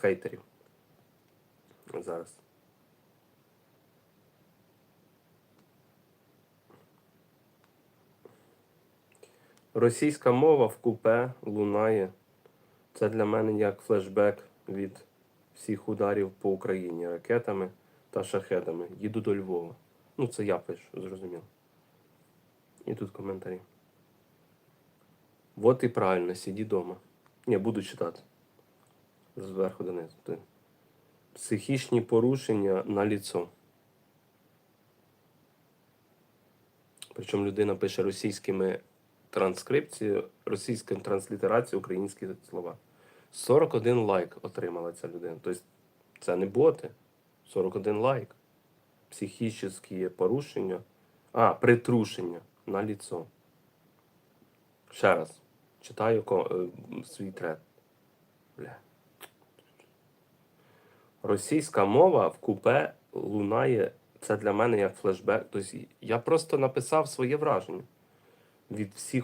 хейтерів. Зараз. Російська мова в купе лунає. Це для мене як флешбек від всіх ударів по Україні ракетами та шахедами. Їду до Львова. Ну, це я пишу, зрозуміло. І тут коментарі. Вот і правильно, сиді дома. Ні, буду читати. Зверху донизу. Психічні порушення на ліцо. Причому людина пише російськими транскрипцією, російською транслітерацією українські слова. 41 лайк отримала ця людина. Тобто це не боти. 41 лайк. Психічні порушення. А, притрушення на ліцо. Ще раз. Читаю е, свій трет. Бля. Російська мова в купе лунає. Це для мене як флешбек. Тобто я просто написав своє враження від всіх